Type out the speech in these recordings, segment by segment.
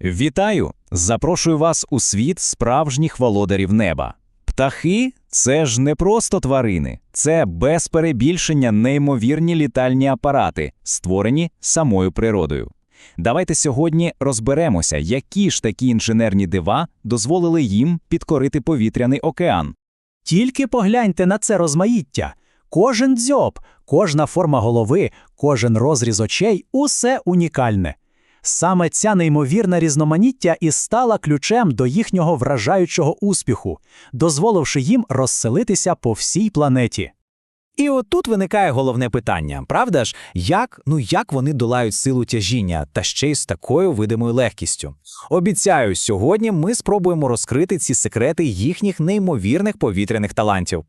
Вітаю! Запрошую вас у світ справжніх володарів неба. Птахи це ж не просто тварини, це без перебільшення неймовірні літальні апарати, створені самою природою. Давайте сьогодні розберемося, які ж такі інженерні дива дозволили їм підкорити повітряний океан. Тільки погляньте на це розмаїття. Кожен дзьоб, кожна форма голови, кожен розріз очей усе унікальне. Саме ця неймовірна різноманіття і стала ключем до їхнього вражаючого успіху, дозволивши їм розселитися по всій планеті. І от тут виникає головне питання, правда ж, як, ну як вони долають силу тяжіння та ще й з такою видимою легкістю? Обіцяю, сьогодні ми спробуємо розкрити ці секрети їхніх неймовірних повітряних талантів.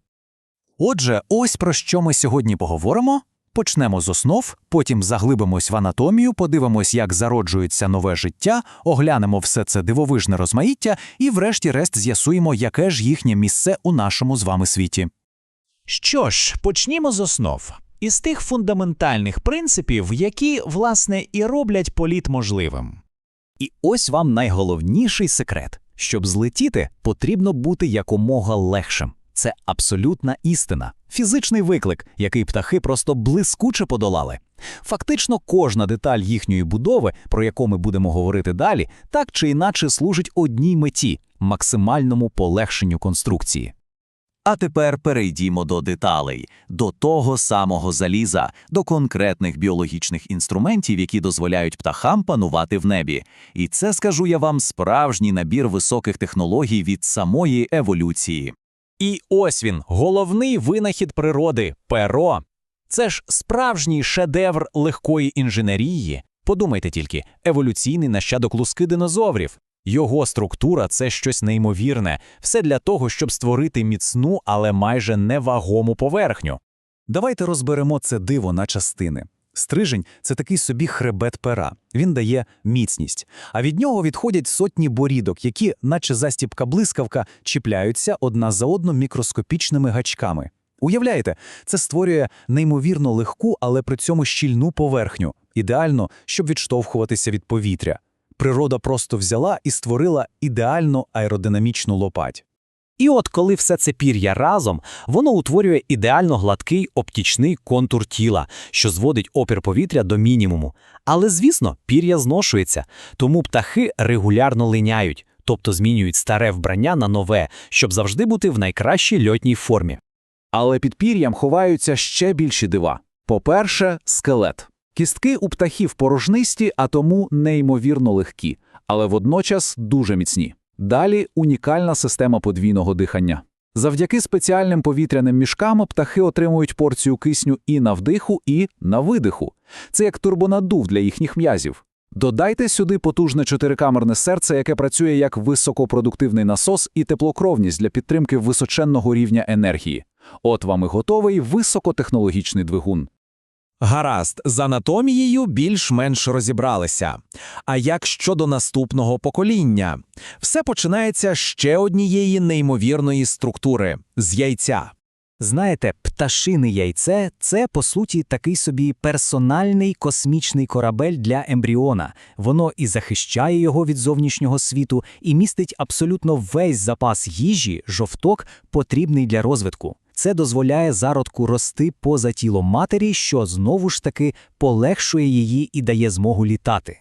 Отже, ось про що ми сьогодні поговоримо. Почнемо з основ, потім заглибимось в анатомію, подивимось, як зароджується нове життя, оглянемо все це дивовижне розмаїття і, врешті-решт, з'ясуємо, яке ж їхнє місце у нашому з вами світі. Що ж, почнімо з основ. Із тих фундаментальних принципів, які, власне, і роблять політ можливим. І ось вам найголовніший секрет: щоб злетіти, потрібно бути якомога легшим. Це абсолютна істина, фізичний виклик, який птахи просто блискуче подолали. Фактично, кожна деталь їхньої будови, про яку ми будемо говорити далі, так чи інакше служить одній меті максимальному полегшенню конструкції. А тепер перейдімо до деталей, до того самого заліза, до конкретних біологічних інструментів, які дозволяють птахам панувати в небі. І це, скажу я вам, справжній набір високих технологій від самої еволюції. І ось він, головний винахід природи перо. Це ж справжній шедевр легкої інженерії. Подумайте тільки, еволюційний нащадок луски динозаврів. Його структура це щось неймовірне, все для того, щоб створити міцну, але майже невагому поверхню. Давайте розберемо це диво на частини. Стрижень це такий собі хребет пера. Він дає міцність. А від нього відходять сотні борідок, які, наче застіпка блискавка, чіпляються одна за одну мікроскопічними гачками. Уявляєте, це створює неймовірно легку, але при цьому щільну поверхню, ідеально, щоб відштовхуватися від повітря. Природа просто взяла і створила ідеальну аеродинамічну лопать. І от коли все це пір'я разом, воно утворює ідеально гладкий оптічний контур тіла, що зводить опір повітря до мінімуму. Але, звісно, пір'я зношується, тому птахи регулярно линяють, тобто змінюють старе вбрання на нове, щоб завжди бути в найкращій льотній формі. Але під пір'ям ховаються ще більші дива. По-перше, скелет. Кістки у птахів порожнисті, а тому неймовірно легкі, але водночас дуже міцні. Далі унікальна система подвійного дихання. Завдяки спеціальним повітряним мішкам птахи отримують порцію кисню і на вдиху, і на видиху. Це як турбонадув для їхніх м'язів. Додайте сюди потужне чотирикамерне серце, яке працює як високопродуктивний насос і теплокровність для підтримки височенного рівня енергії. От вам і готовий високотехнологічний двигун. Гаразд, з анатомією більш-менш розібралися. А як щодо наступного покоління? Все починається ще однієї неймовірної структури з яйця. Знаєте, пташине яйце це по суті такий собі персональний космічний корабель для ембріона. Воно і захищає його від зовнішнього світу, і містить абсолютно весь запас їжі, жовток, потрібний для розвитку. Це дозволяє зародку рости поза тілом матері, що знову ж таки полегшує її і дає змогу літати.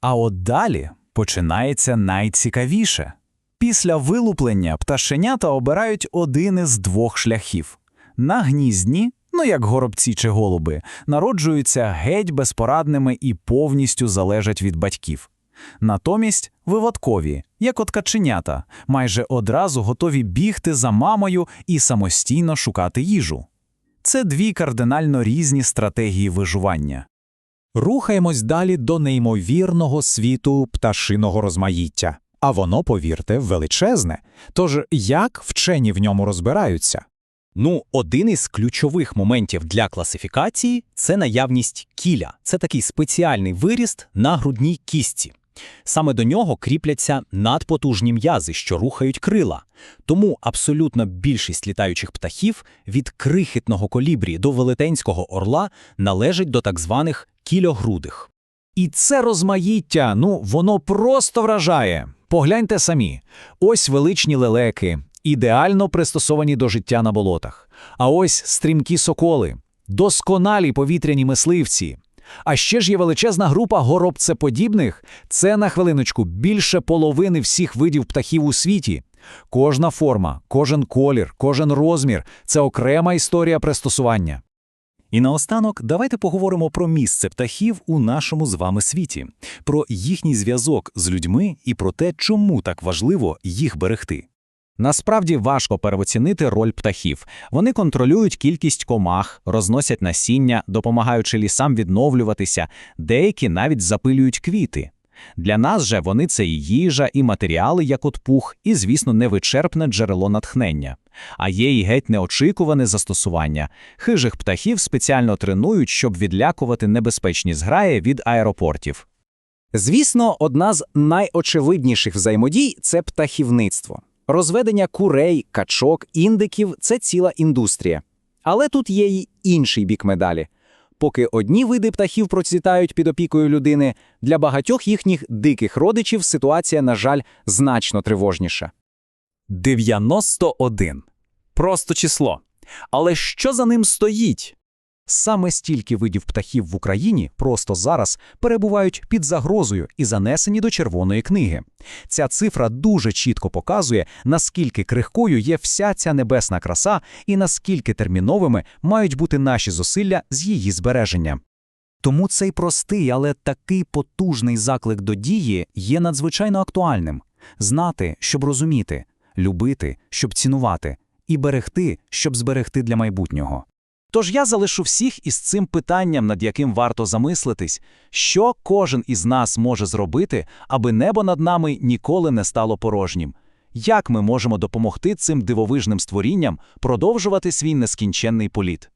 А от далі починається найцікавіше. Після вилуплення пташенята обирають один із двох шляхів. На гнізді, ну як горобці чи голуби, народжуються геть безпорадними і повністю залежать від батьків. Натомість виводкові, як от каченята, майже одразу готові бігти за мамою і самостійно шукати їжу. Це дві кардинально різні стратегії виживання. Рухаємось далі до неймовірного світу пташиного розмаїття. А воно, повірте, величезне. Тож як вчені в ньому розбираються? Ну, один із ключових моментів для класифікації це наявність кіля. Це такий спеціальний виріст на грудній кістці. Саме до нього кріпляться надпотужні м'язи, що рухають крила. Тому абсолютна більшість літаючих птахів від крихітного колібрі до велетенського орла належить до так званих кільогрудих. І це розмаїття, ну, воно просто вражає. Погляньте самі. Ось величні лелеки, ідеально пристосовані до життя на болотах. А ось стрімкі соколи, досконалі повітряні мисливці. А ще ж є величезна група горобцеподібних. Це, на хвилиночку, більше половини всіх видів птахів у світі. Кожна форма, кожен колір, кожен розмір – це окрема історія пристосування. І наостанок давайте поговоримо про місце птахів у нашому з вами світі, про їхній зв'язок з людьми і про те, чому так важливо їх берегти. Насправді важко переоцінити роль птахів. Вони контролюють кількість комах, розносять насіння, допомагаючи лісам відновлюватися, деякі навіть запилюють квіти. Для нас же вони це і їжа, і матеріали, як от пух, і, звісно, невичерпне джерело натхнення. А є і геть неочікуване застосування. Хижих птахів спеціально тренують, щоб відлякувати небезпечні зграї від аеропортів. Звісно, одна з найочевидніших взаємодій це птахівництво. Розведення курей, качок, індиків це ціла індустрія. Але тут є й інший бік медалі. Поки одні види птахів процвітають під опікою людини, для багатьох їхніх диких родичів ситуація, на жаль, значно тривожніша. 91. Просто число. Але що за ним стоїть? Саме стільки видів птахів в Україні просто зараз перебувають під загрозою і занесені до Червоної книги. Ця цифра дуже чітко показує, наскільки крихкою є вся ця небесна краса і наскільки терміновими мають бути наші зусилля з її збереження. Тому цей простий, але такий потужний заклик до дії є надзвичайно актуальним. Знати, щоб розуміти, любити, щоб цінувати, і берегти, щоб зберегти для майбутнього. Тож я залишу всіх із цим питанням, над яким варто замислитись, що кожен із нас може зробити, аби небо над нами ніколи не стало порожнім. Як ми можемо допомогти цим дивовижним створінням продовжувати свій нескінченний політ?